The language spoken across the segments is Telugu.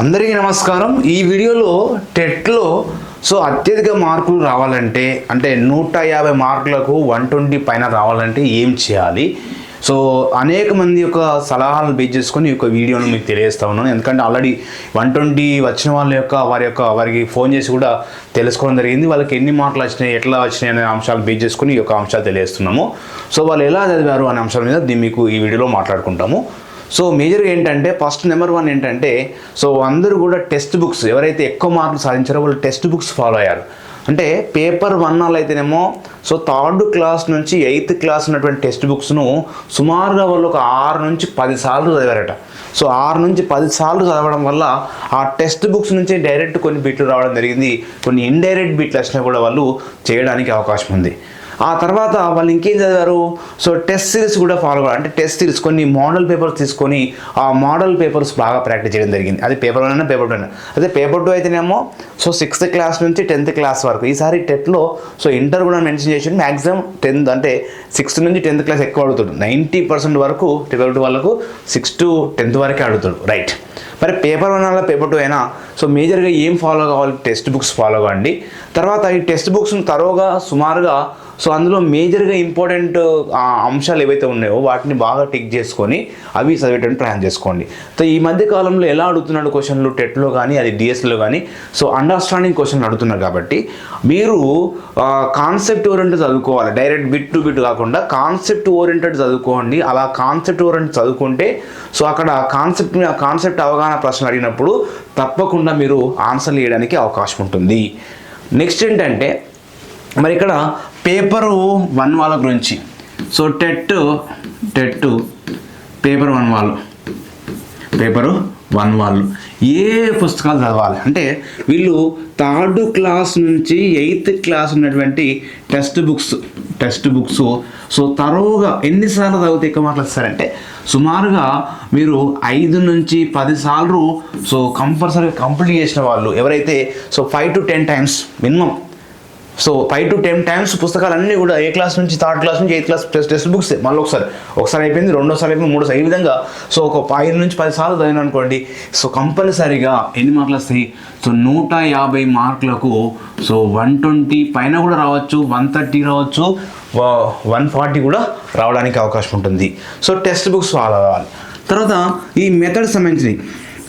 అందరికీ నమస్కారం. ఈ వీడియోలో టెట్లో సో అత్యధిక మార్కులు రావాలంటే అంటే నూట యాభై మార్కులకు వన్ ట్వంటీ పైన రావాలంటే ఏం చేయాలి? సో అనేక మంది యొక్క సలహాలను బేస్ చేసుకొని ఈ యొక్క వీడియోను మీకు తెలియజేస్తా ఉన్నాను. ఎందుకంటే ఆల్రెడీ వన్ ట్వంటీ వచ్చిన వాళ్ళ యొక్క వారి యొక్క వారికి ఫోన్ చేసి కూడా తెలుసుకోవడం జరిగింది. వాళ్ళకి ఎన్ని మార్కులు వచ్చినాయి ఎట్లా వచ్చినాయి అనే అంశాలు బేస్ చేసుకుని ఈ యొక్క అంశాలు తెలియజేస్తున్నాము. సో వాళ్ళు ఎలా చదివారు అనే అంశాల మీద మీకు ఈ వీడియోలో మాట్లాడుకుంటాము. సో మేజర్గా ఏంటంటే ఫస్ట్ నెంబర్ వన్ ఏంటంటే సో అందరూ కూడా టెక్స్ట్ బుక్స్ ఎవరైతే ఎక్కువ మార్కులు సాధించారో వాళ్ళు టెక్స్ట్ బుక్స్ ఫాలో అయ్యారు. అంటే పేపర్ వన్ వాళ్ళు అయితేనేమో సో థర్డ్ క్లాస్ నుంచి ఎయిత్ క్లాస్ ఉన్నటువంటి టెక్స్ట్ బుక్స్ను సుమారుగా వాళ్ళు ఒక ఆరు నుంచి పది సార్లు చదివారట. సో ఆరు నుంచి పది సార్లు చదవడం వల్ల ఆ టెక్స్ట్ బుక్స్ నుంచి డైరెక్ట్ కొన్ని బిట్లు రావడం జరిగింది. కొన్ని ఇండైరెక్ట్ బిట్లు వచ్చినా కూడా వాళ్ళు చేయడానికి అవకాశం ఉంది. ఆ తర్వాత వాళ్ళు ఇంకేం చదివారు? సో టెస్ట్ సిరీస్ కూడా ఫాలో అవ్వాలి అంటే టెస్ట్ సిరీస్ కొన్ని మోడల్ పేపర్స్ తీసుకొని ఆ మోడల్ పేపర్స్ బాగా ప్రాక్టీస్ చేయడం జరిగింది. అది పేపర్ వన్ అయినా పేపర్ టూ అయినా. అదే పేపర్ టూ అయితేనేమో సో సిక్స్త్ క్లాస్ నుంచి టెన్త్ క్లాస్ వరకు. ఈసారి టెట్లో సో ఇంటర్ కూడా మెన్షన్ చేసి మ్యాక్సిమం టెన్త్ అంటే సిక్స్త్ నుంచి టెన్త్ క్లాస్ ఎక్కువ అడుగుతాడు. నైంటీ పర్సెంట్ వరకు పేపర్ టూ వాళ్ళకు సిక్స్త్ టు టెన్త్ వరకే అడుగుతాడు. రైట్ మరి పేపర్ వన్ అలా పేపర్ టూ అయినా సో మేజర్గా ఏం ఫాలో కావాలి? టెక్స్ట్ బుక్స్ ఫాలో కావండి తర్వాత ఈ టెక్స్ట్ బుక్స్ని తరోగా సుమారుగా సో అందులో మేజర్గా ఇంపార్టెంట్ అంశాలు ఏవైతే ఉన్నాయో వాటిని బాగా టిక్ చేసుకొని అవి చదివేటట్టు ప్లాన్ చేసుకోండి. సో ఈ మధ్య కాలంలో ఎలా అడుగుతున్నాడు క్వశ్చన్లు టెట్లో కానీ అది డిఎస్లో కానీ సో అండర్స్టాండింగ్ క్వశ్చన్లు అడుగుతున్నారు కాబట్టి మీరు కాన్సెప్ట్ ఓరియంటెడ్ చదువుకోవాలి. డైరెక్ట్ బిట్ టు బిట్ కాకుండా కాన్సెప్ట్ ఓరియంటెడ్ చదువుకోండి. అలా కాన్సెప్ట్ ఓరియంటెడ్ చదువుకుంటే సో అక్కడ కాన్సెప్ట్ కాన్సెప్ట్ అవగాహన ప్రశ్నలు అడిగినప్పుడు తప్పకుండా మీరు ఆన్సర్లు వేయడానికి అవకాశం ఉంటుంది. నెక్స్ట్ ఏంటంటే మరి ఇక్కడ పేపరు వన్ వాళ్ళ గురించి. So TET TET paper one వాళ్ళు పేపరు వన్ వాళ్ళు ఏ పుస్తకాలు చదవాలి? అంటే వీళ్ళు థర్డ్ క్లాస్ నుంచి ఎయిత్ క్లాస్ ఉన్నటువంటి text books text books. So తరువుగా ఎన్నిసార్లు చదివితే ఎక్కువ మార్కులు వస్తారంటే? సుమారుగా మీరు ఐదు నుంచి పదిసార్లు సో కంపల్సరీగా కంప్లీట్ చేసిన వాళ్ళు ఎవరైతే so five to ten times minimum so five to ten times పుస్తకాలు అన్నీ కూడా ఏ క్లాస్ నుంచి థర్డ్ క్లాస్ నుంచి eighth class test text books మళ్ళీ ఒకసారి ఒకసారి అయిపోయింది రెండోసారి అయిపోయింది మూడోసారి ఈ విధంగా. సో ఒక ఐదు నుంచి పది సార్లు చదివిన అనుకోండి. సో కంపల్సరీగా ఎన్ని మార్కులు వస్తాయి? సో నూట యాభై మార్కులకు సో వన్ ట్వంటీ పైన కూడా రావచ్చు వన్ థర్టీ రావచ్చు వన్ ఫార్టీ కూడా రావడానికి అవకాశం ఉంటుంది. సో టెక్స్ట్ బుక్స్ ఫాలో అవ్వాలి. తర్వాత ఈ మెథడ్ సంబంధించినవి.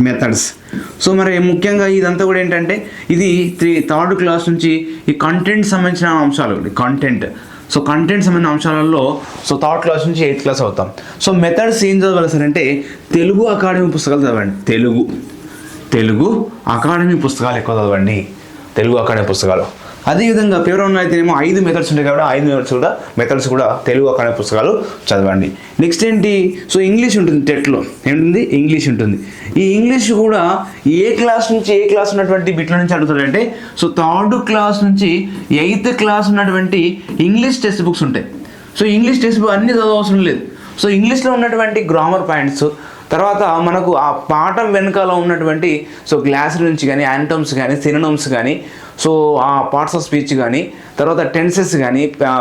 మెథడ్స్ సో మరి ముఖ్యంగా ఇదంతా కూడా ఏంటంటే ఇది త్రీ థర్డ్ క్లాస్ నుంచి ఈ కంటెంట్ సంబంధించిన అంశాలు కంటెంట్ సో కంటెంట్ సంబంధించిన అంశాలలో సో థర్డ్ క్లాస్ నుంచి ఎయిత్ క్లాస్ అవుతాం. సో మెథడ్స్ ఏం చదవాలి సార్ అంటే తెలుగు అకాడమీ పుస్తకాలు చదవండి. తెలుగు. తెలుగు అకాడమీ పుస్తకాలు ఎక్కువ చదవండి. తెలుగు అకాడమీ పుస్తకాలు. అదేవిధంగా పేపర్ అయితే అయితేనేమో ఐదు మెథడ్స్ ఉంటాయి కాబట్టి ఐదు మెథడ్స్ కూడా మెథడ్స్ కూడా తెలుగు అక్కడ పుస్తకాలు చదవండి. నెక్స్ట్ ఏంటి? సో ఇంగ్లీష్ ఉంటుంది టెట్లో ఏంటుంది ఇంగ్లీష్ ఉంటుంది. ఈ ఇంగ్లీష్ కూడా ఏ క్లాస్ నుంచి ఏ క్లాస్ ఉన్నటువంటి బిట్ల నుంచి అడుగుతాడంటే సో థర్డ్ క్లాస్ నుంచి ఎయిత్ క్లాస్ ఉన్నటువంటి ఇంగ్లీష్ టెక్స్ట్ బుక్స్ ఉంటాయి. సో ఇంగ్లీష్ టెక్స్ట్ బుక్ అన్ని చదవవసరం లేదు. సో ఇంగ్లీష్లో ఉన్నటువంటి గ్రామర్ పాయింట్స్ తర్వాత మనకు ఆ పాఠం వెనకాల ఉన్నటువంటి సో గ్లాస్ నుంచి కానీ యాంటమ్స్ కానీ సినోనమ్స్ కానీ సో ఆ పార్ట్స్ ఆఫ్ స్పీచ్ కానీ తర్వాత టెన్సెస్ కానీ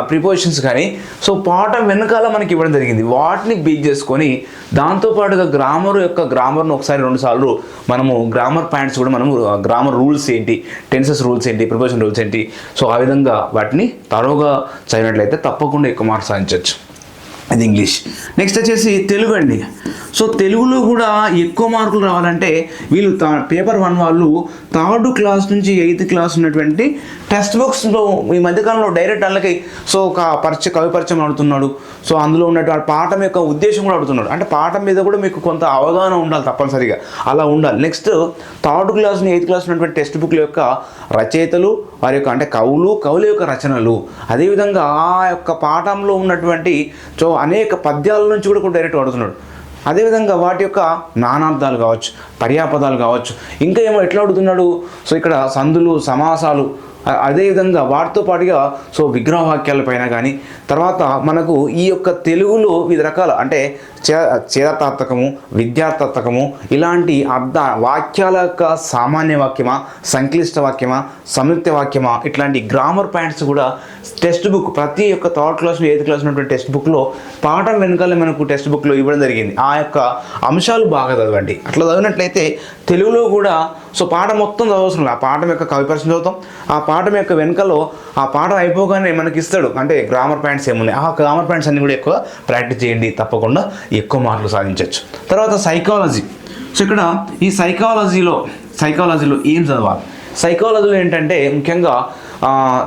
ప్రిపోజిషన్స్ కానీ సో పాఠం వెనకాల మనకి ఇవ్వడం జరిగింది. వాటిని బీట్ చేసుకొని దాంతోపాటుగా గ్రామర్ యొక్క గ్రామర్ను ఒకసారి రెండుసార్లు మనము గ్రామర్ పాయింట్స్ కూడా మనము గ్రామర్ రూల్స్ ఏంటి టెన్సెస్ రూల్స్ ఏంటి ప్రిపోజిషన్ రూల్స్ ఏంటి సో ఆ విధంగా వాటిని తరోగా చదివినట్లయితే తప్పకుండా ఎక్కువ మార్క్స్ సాధించవచ్చు అది ఇంగ్లీష్. నెక్స్ట్ వచ్చేసి తెలుగు అండి. సో తెలుగులో కూడా ఎక్కువ మార్కులు రావాలంటే వీళ్ళు తా- పేపర్ వన్ వాళ్ళు థర్డ్ క్లాస్ నుంచి ఎయిత్ క్లాస్ ఉన్నటువంటి టెక్స్ట్ బుక్స్లో ఈ మధ్యకాలంలో డైరెక్ట్ వాళ్ళకి సో ఒక పరిచయ కవి పరిచయం అడుగుతున్నాడు సో అందులో ఉన్నటువంటి పాఠం యొక్క ఉద్దేశం కూడా అడుగుతున్నాడు అంటే పాఠం మీద కూడా మీకు కొంత అవగాహన ఉండాలి తప్పనిసరిగా. అలా ఉండాలి. Next third class eighth class ఉన్నటువంటి టెక్స్ట్ బుక్ల యొక్క రచయితలు వారి యొక్క అంటే కవులు కవుల యొక్క రచనలు. అదేవిధంగా ఆ యొక్క పాఠంలో ఉన్నటువంటి సో అనేక పద్యాల నుంచి కూడా డైరెక్ట్ అడుగుతున్నాడు అదేవిధంగా వాటి యొక్క నానార్థాలు కావచ్చు పర్యాపదాలు కావచ్చు. ఇంకా ఏమో ఎట్లా అడుగుతున్నాడు? సో ఇక్కడ సందులు సమాసాలు అదేవిధంగా వాటితో పాటుగా సో విగ్రహవాక్యాలపైన కానీ తర్వాత మనకు ఈ యొక్క తెలుగులో వివిధ రకాల అంటే చే చేదతాత్మకము విద్యార్థాత్మకము ఇలాంటి అర్థ వాక్యాల యొక్క సామాన్య వాక్యమా సంక్లిష్ట వాక్యమా సంయుక్త వాక్యమా ఇట్లాంటి గ్రామర్ పాయింట్స్ కూడా టెక్స్ట్ బుక్ ప్రతి ఒక్క థర్డ్ క్లాస్ ఎయిత్ క్లాస్ ఉన్నటువంటి టెక్స్ట్ బుక్లో పాఠం వెనకాల మనకు టెక్స్ట్ బుక్లో ఇవ్వడం జరిగింది. ఆ యొక్క అంశాలు బాగా చదవండి. అట్లా చదివినట్లయితే తెలుగులో కూడా సో పాఠం మొత్తం చదవవసరం ఆ పాఠం యొక్క కవి పరిచయం చదువుతాం. ఆ పాఠం యొక్క వెనకలో ఆ పాఠం అయిపోగానే మనకి ఇస్తాడు. అంటే గ్రామర్ పాయింట్స్ ఏమున్నాయి ఆ గ్రామర్ పాయింట్స్ అన్ని కూడా ఎక్కువ ప్రాక్టీస్ చేయండి తప్పకుండా ఎక్కువ మార్కులు సాధించవచ్చు తర్వాత సైకాలజీ సో ఇక్కడ ఈ సైకాలజీలో సైకాలజీలో ఏం చదవాలి? సైకాలజీలో ఏంటంటే ముఖ్యంగా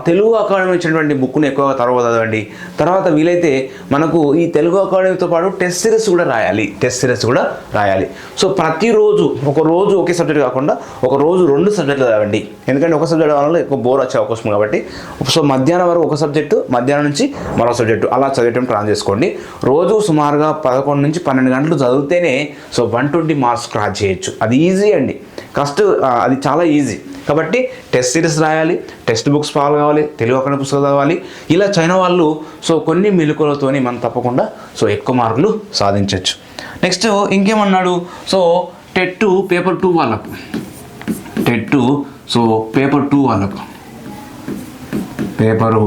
తెలుగు అకాడమీ ఇచ్చినటువంటి బుక్ను ఎక్కువగా తర్వాత చదవండి. తర్వాత వీలైతే మనకు ఈ తెలుగు అకాడమీతో పాటు టెస్ట్ సిరీస్ కూడా రాయాలి. టెస్ట్ సిరీస్ కూడా రాయాలి. సో ప్రతిరోజు ఒక రోజు ఒకే సబ్జెక్ట్ కాకుండా ఒక రోజు రెండు సబ్జెక్టులు చదవండి. ఎందుకంటే ఒక సబ్జెక్ట్ వల్ల ఎక్కువ బోర్ వచ్చే అవకాశం కాబట్టి. సో మధ్యాహ్నం వరకు ఒక సబ్జెక్టు మధ్యాహ్నం నుంచి మరో సబ్జెక్టు అలా చదివేయటం ప్లాన్ చేసుకోండి. రోజు సుమారుగా పదకొండు నుంచి పన్నెండు గంటలు చదివితేనే so one twenty marks cross చేయొచ్చు. అది ఈజీ అండి. కష్ట అది చాలా ఈజీ. కాబట్టి టెస్ట్ సిరీస్ రాయాలి టెక్స్ట్ బుక్స్ ఫాలో కావాలి తెలుగు అక్కడ పుస్తకాలు చదవాలి. ఇలా చైనా వాళ్ళు సో కొన్ని మెలకులతోని మనం తప్పకుండా సో ఎక్కువ మార్కులు సాధించవచ్చు నెక్స్ట్ ఇంకేమన్నాడు? సో టెట్ పేపర్ టూ వాళ్ళకు. టెట్ సో పేపర్ టూ వాళ్ళకు. పేపరు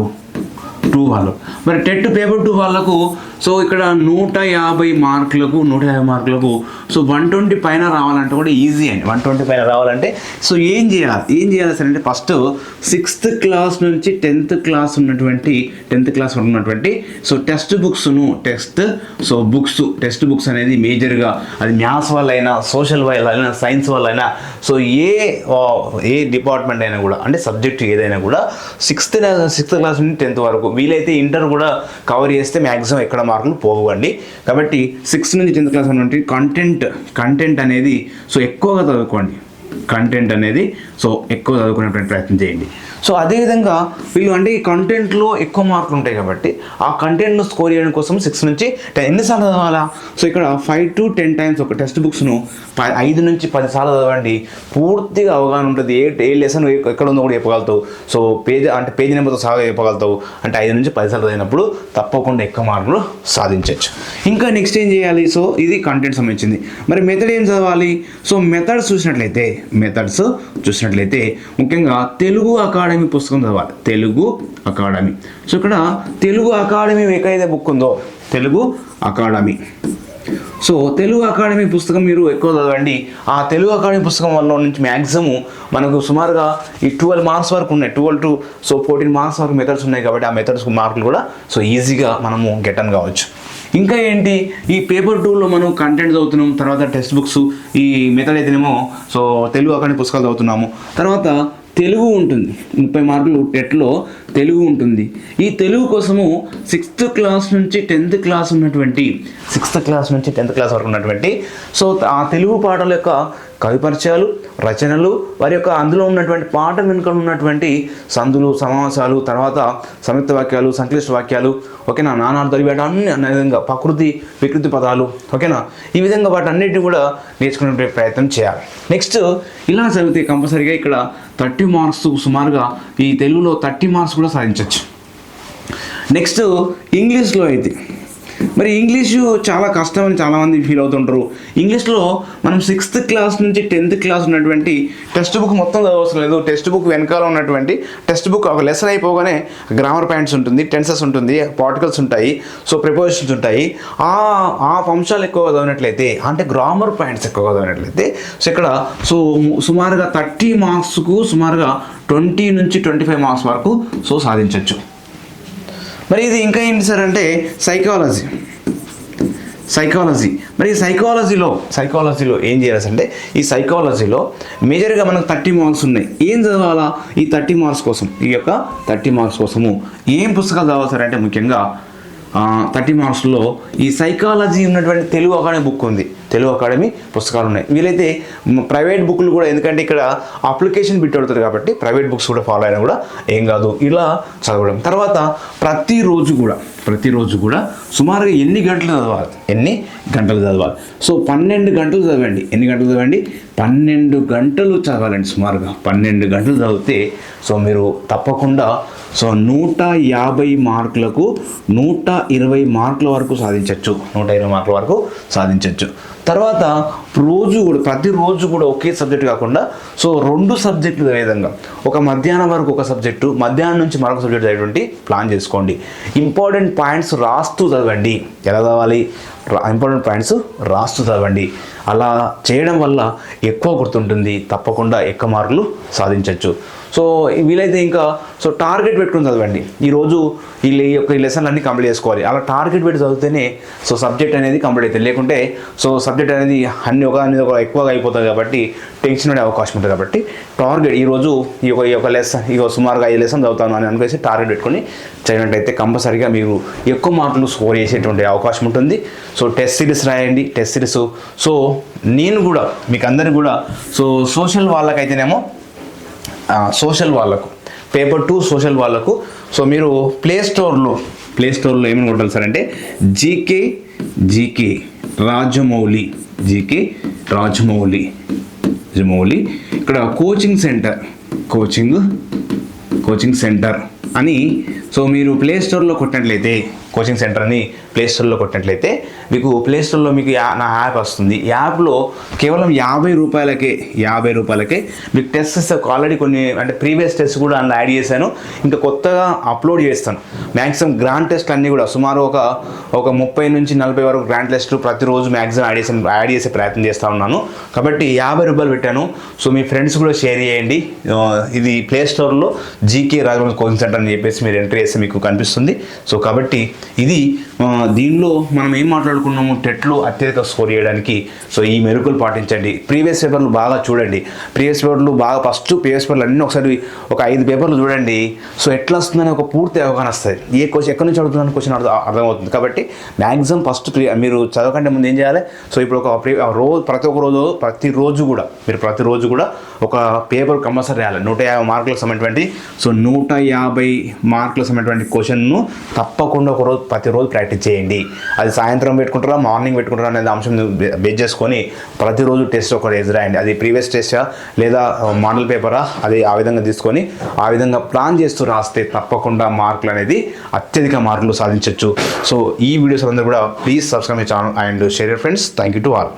టూ వాళ్ళు మరి టెట్ పేపర్ టూ వాళ్ళకు సో ఇక్కడ నూట యాభై మార్కులకు నూట యాభై మార్కులకు సో వన్ ట్వంటీ పైన రావాలంటే కూడా ఈజీ అండి. వన్ ట్వంటీ పైన రావాలంటే సో ఏం చేయాలి? ఏం చేయాలి సార్ అంటే ఫస్ట్ సిక్స్త్ క్లాస్ నుంచి టెన్త్ క్లాస్ ఉన్నటువంటి టెన్త్ క్లాస్ ఉన్నటువంటి so text బుక్స్ను text so books text books అనేది మేజర్గా అది మ్యాథ్స్ వల్ల అయినా సోషల్ వల్ల అయినా సైన్స్ వల్ల అయినా సో ఏ ఏ డిపార్ట్మెంట్ అయినా కూడా అంటే సబ్జెక్ట్ ఏదైనా కూడా సిక్స్త్ సిక్స్త్ క్లాస్ నుండి టెన్త్ వరకు వీలైతే ఇంటర్ కూడా కవర్ చేస్తే మ్యాక్సిమం ఎక్కడ మార్కులు పోవండి. కాబట్టి సిక్స్త్ నుంచి టెన్త్ క్లాస్ ఉన్నటువంటి కంటెంట్ కంటెంట్ అనేది సో ఎక్కువగా చదువుకోండి. కంటెంట్ అనేది సో ఎక్కువ చదువుకునేటువంటి ప్రయత్నం చేయండి. సో అదేవిధంగా వీళ్ళు అంటే ఈ కంటెంట్లో ఎక్కువ మార్కులు ఉంటాయి కాబట్టి ఆ కంటెంట్ను స్కోర్ చేయడం కోసం సిక్స్ నుంచి టెన్ ఎన్నిసార్లు చదవాలా? సో ఇక్కడ ఫైవ్ టు టెన్ టైమ్స్ ఒక టెక్స్ట్ బుక్స్ను ప- ఐదు నుంచి పది సార్లు చదవండి. పూర్తిగా అవగాహన ఉంటుంది. ఏ ఏ లెసన్ ఎక్కడ ఉందో కూడా చెప్పగలుగుతావు. సో పేజ్ అంటే పేజీ నెంబర్తో సహా చెప్పగలుగుతావు. అంటే ఐదు నుంచి పదిసార్లు చదివినప్పుడు తప్పకుండా ఎక్కువ మార్కులు సాధించవచ్చు ఇంకా నెక్స్ట్ ఏం చేయాలి? సో ఇది కంటెంట్ సంబంధించింది. మరి మెథడ్ ఏం చదవాలి? సో మెథడ్స్ చూసినట్లయితే మెథడ్స్ చూసినట్లయితే ముఖ్యంగా తెలుగు అకాడమీ పుస్తకం చదవాలి. తెలుగు అకాడమీ. సో ఇక్కడ తెలుగు అకాడమీ ఏకైతే బుక్ ఉందో? Telugu academy. So Telugu academy పుస్తకం మీరు ఎక్కువ చదవండి. ఆ తెలుగు అకాడమీ పుస్తకం వల్ల నుంచి మ్యాక్సిమం మనకు సుమారుగా ఈ ట్వెల్వ్ మార్క్స్ వరకు ఉన్నాయి. Twelve to so fourteen marks వరకు మెథడ్స్ ఉన్నాయి కాబట్టి ఆ మెథడ్స్ మార్కులు కూడా సో ఈజీగా మనము గెటన్ కావచ్చు. ఇంకా ఏంటి? ఈ పేపర్ టూలో మనం కంటెంట్ చదువుతున్నాం తర్వాత టెక్స్ట్ బుక్స్ ఈ మెథడ్ అయితేనేమో సో తెలుగు అకాడమీ పుస్తకాలు చదువుతున్నాము. తర్వాత తెలుగు ఉంటుంది. ముప్పై మార్కులు టెట్లో తెలుగు ఉంటుంది. ఈ తెలుగు కోసము సిక్స్త్ క్లాస్ నుంచి టెన్త్ క్లాస్ ఉన్నటువంటి సిక్స్త్ క్లాస్ నుంచి టెన్త్ క్లాస్ వరకు ఉన్నటువంటి సో ఆ తెలుగు పాటల యొక్క కవి పరిచయాలు రచనలు వారి యొక్క అందులో ఉన్నటువంటి పాట వెనుక ఉన్నటువంటి సందులు సమావేశాలు తర్వాత సంయుక్త వాక్యాలు సంక్లిష్ట వాక్యాలు ఓకేనా? నానాలు వీటి అన్ని అనే విధంగా ప్రకృతి వికృతి పదాలు ఓకేనా? ఈ విధంగా వాటన్నిటిని కూడా నేర్చుకునే ప్రయత్నం చేయాలి. నెక్స్ట్ ఇలా చదివితే కంపల్సరీగా ఇక్కడ థర్టీ మార్క్స్ సుమారుగా ఈ తెలుగులో థర్టీ మార్క్స్ కూడా సాధించవచ్చు నెక్స్ట్ ఇంగ్లీష్లో అయితే మరి ఇంగ్లీషు చాలా కష్టం అని చాలామంది ఫీల్ అవుతుంటారు. ఇంగ్లీష్లో మనం సిక్స్త్ క్లాస్ నుంచి టెన్త్ క్లాస్ ఉన్నటువంటి టెక్స్ట్ బుక్ మొత్తం చదవవసరం లేదు. టెక్స్ట్ బుక్ వెనకాల ఉన్నటువంటి టెక్స్ట్ బుక్ ఒక లెసన్ అయిపోగానే గ్రామర్ పాయింట్స్ ఉంటుంది టెన్సెస్ ఉంటుంది పార్టికల్స్ ఉంటాయి సో ప్రిపోజిషన్స్ ఉంటాయి. ఆ ఆ అంశాలు ఎక్కువ చదివినట్లయితే అంటే గ్రామర్ పాయింట్స్ ఎక్కువ చదివినట్లయితే సో ఇక్కడ సో సుమారుగా థర్టీ మార్క్స్కు సుమారుగా ట్వంటీ నుంచి ట్వంటీ ఫైవ్ మార్క్స్ వరకు సో సాధించవచ్చు మరి ఇది ఇంకా ఏంటి సార్ అంటే సైకాలజీ సైకాలజీ మరి ఈ సైకాలజీలో సైకాలజీలో ఏం చేయాలి అంటే ఈ సైకాలజీలో మేజర్గా మనకు థర్టీ మార్క్స్ ఉన్నాయి. ఏం చదవాలా? ఈ థర్టీ మార్క్స్ కోసం. ఈ యొక్క థర్టీ మార్క్స్ కోసము. ఏం పుస్తకాలు చదవాలి సార్ అంటే ముఖ్యంగా థర్టీ మార్క్స్లో ఈ సైకాలజీ ఉన్నటువంటి తెలుగు అకాడమీ బుక్ ఉంది. తెలుగు అకాడమీ పుస్తకాలు ఉన్నాయి. వీలైతే ప్రైవేట్ బుక్లు కూడా ఎందుకంటే ఇక్కడ అప్లికేషన్ బిట్ అవుతుంది కాబట్టి ప్రైవేట్ బుక్స్ కూడా ఫాలో అయినా కూడా ఏం కాదు. ఇలా చదవడం. తర్వాత ప్రతిరోజు కూడా ప్రతిరోజు కూడా సుమారుగా ఎన్ని గంటలు చదవాలి? ఎన్ని గంటలు చదవాలి? సో పన్నెండు గంటలు చదవండి. ఎన్ని గంటలు చదవండి? పన్నెండు గంటలు చదవాలండి సుమారుగా. పన్నెండు గంటలు చదివితే సో మీరు తప్పకుండా సో నూట యాభై మార్కులకు నూట ఇరవై మార్కుల వరకు సాధించవచ్చు నూట ఇరవై మార్కుల వరకు సాధించవచ్చు తర్వాత రోజు కూడా ప్రతిరోజు కూడా ఒకే సబ్జెక్ట్ కాకుండా సో రెండు సబ్జెక్టులు విధంగా? ఒక మధ్యాహ్నం వరకు ఒక సబ్జెక్టు మధ్యాహ్నం నుంచి మరొక సబ్జెక్ట్ అయ్యేటువంటి ప్లాన్ చేసుకోండి. ఇంపార్టెంట్ పాయింట్స్ రాస్తూ చదవండి. ఎలా చదవాలి? ఇంపార్టెంట్ పాయింట్స్ రాస్తూ చదవండి. అలా చేయడం వల్ల ఎక్కువ గుర్తుంటుంది తప్పకుండా ఎక్కువ మార్కులు సాధించవచ్చు సో వీలైతే ఇంకా సో టార్గెట్ పెట్టుకుని చదవండి. ఈరోజు ఈ యొక్క ఈ లెసన్లు అన్నీ కంప్లీట్ చేసుకోవాలి. అలా టార్గెట్ పెట్టి చదివితేనే సో సబ్జెక్ట్ అనేది కంప్లీట్ అవుతుంది. లేకుంటే సో సబ్జెక్ట్ అనేది అన్ని ఒక అనేది ఒక ఎక్కువగా అయిపోతుంది కాబట్టి టెన్షన్ పడే అవకాశం ఉంటుంది కాబట్టి టార్గెట్ ఈరోజు ఈ యొక్క ఈ యొక్క లెసన్ ఇక సుమారుగా ఐదు లెసన్ చదువుతాను అని అనుకేసి టార్గెట్ పెట్టుకొని చదివినట్టయితే కంపల్సరీగా మీరు ఎక్కువ మార్కులు స్కోర్ చేసేటువంటి అవకాశం ఉంటుంది. సో టెస్ట్ సిరీస్ రాయండి టెస్ట్ సిరీస్ సో నేను కూడా మీకు అందరికీ కూడా సో సోషల్ వాళ్ళకైతేనేమో సోషల్ వాళ్ళకు పేపర్ టూ సోషల్ వాళ్ళకు సో మీరు ప్లే స్టోర్లో ప్లే స్టోర్లో ఏమని కొట్టాలి సార్ అంటే GK GK Rajamouli GK Rajamouli Rajamouli. ఇక్కడ coaching centre coaching coaching centre అని సో మీరు ప్లే స్టోర్లో కొట్టినట్లయితే కోచింగ్ సెంటర్ అని ప్లేస్టోర్లో కొట్టినట్లయితే మీకు ప్లేస్టోర్లో మీకు యా నా యాప్ వస్తుంది. యాప్లో కేవలం యాభై రూపాయలకే యాభై రూపాయలకే మీకు టెస్ట్స్ ఆల్రెడీ కొన్ని అంటే ప్రీవియస్ టెస్ట్ కూడా అందులో యాడ్ చేశాను. ఇంకా కొత్తగా అప్లోడ్ చేస్తాను. మ్యాక్సిమం గ్రాండ్ టెస్ట్ అన్నీ కూడా సుమారు ఒక ఒక ముప్పై నుంచి నలభై వరకు గ్రాండ్ టెస్ట్లు ప్రతిరోజు మ్యాక్సిమం యాడ్ చేసే యాడ్ చేసే ప్రయత్నం చేస్తూ ఉన్నాను. కాబట్టి యాభై రూపాయలు పెట్టాను. సో మీ ఫ్రెండ్స్ కూడా షేర్ చేయండి. ఇది ప్లే స్టోర్లో జీకే రాజవంశ కోచింగ్ సెంటర్ అని చెప్పేసి మీరు ఎంట్రీ చేస్తే మీకు కనిపిస్తుంది. సో కాబట్టి ఇది దీనిలో మనం ఏం మాట్లాడుకున్నాము? టెట్లో అత్యధిక స్కోర్ చేయడానికి. సో ఈ మెరుకులు పాటించండి. ప్రీవియస్ పేపర్లు బాగా చూడండి. ప్రీవియస్ పేపర్లు బాగా ఫస్ట్ ప్రీవియస్ పేపర్లు అన్నీ ఒకసారి ఒక ఐదు పేపర్లు చూడండి. సో ఎట్లా వస్తుందని ఒక పూర్తి అవగాహన వస్తుంది. ఏ క్వశ్చన్ ఎక్కడి నుంచి అడుగుతున్నాను క్వశ్చన్ అర్థం అర్థమవుతుంది. కాబట్టి మ్యాక్సిమం ఫస్ట్ మీరు చదవకంటే ముందు ఏం చేయాలి? సో ఇప్పుడు ఒక ప్రీ రోజు ప్రతి ఒక్క రోజు ప్రతిరోజు కూడా మీరు ప్రతిరోజు కూడా ఒక పేపర్ కంపల్సరీ రాయాలి. నూట యాభై మార్కులకు సంబంధించి సో నూట యాభై మార్కులకు సంబంధించిన క్వశ్చన్ను తప్పకుండా ఒక రోజు ప్రతిరోజు ప్రాక్టీస్ చేయండి. అది సాయంత్రం పెట్టుకుంటారా మార్నింగ్ పెట్టుకుంటారా అనేది అంశం బేస్ చేసుకొని ప్రతిరోజు టెస్ట్ ఒక రేజ్ రాయండి. అది ప్రీవియస్ టెస్టా లేదా మోడల్ పేపరా అది ఆ విధంగా తీసుకొని ఆ విధంగా ప్లాన్ చేస్తూ రాస్తే తప్పకుండా మార్కులు అనేది అత్యధిక మార్కులు సాధించవచ్చు సో ఈ వీడియోస్ అందరూ కూడా please subscribe my channel and share friends thank you to all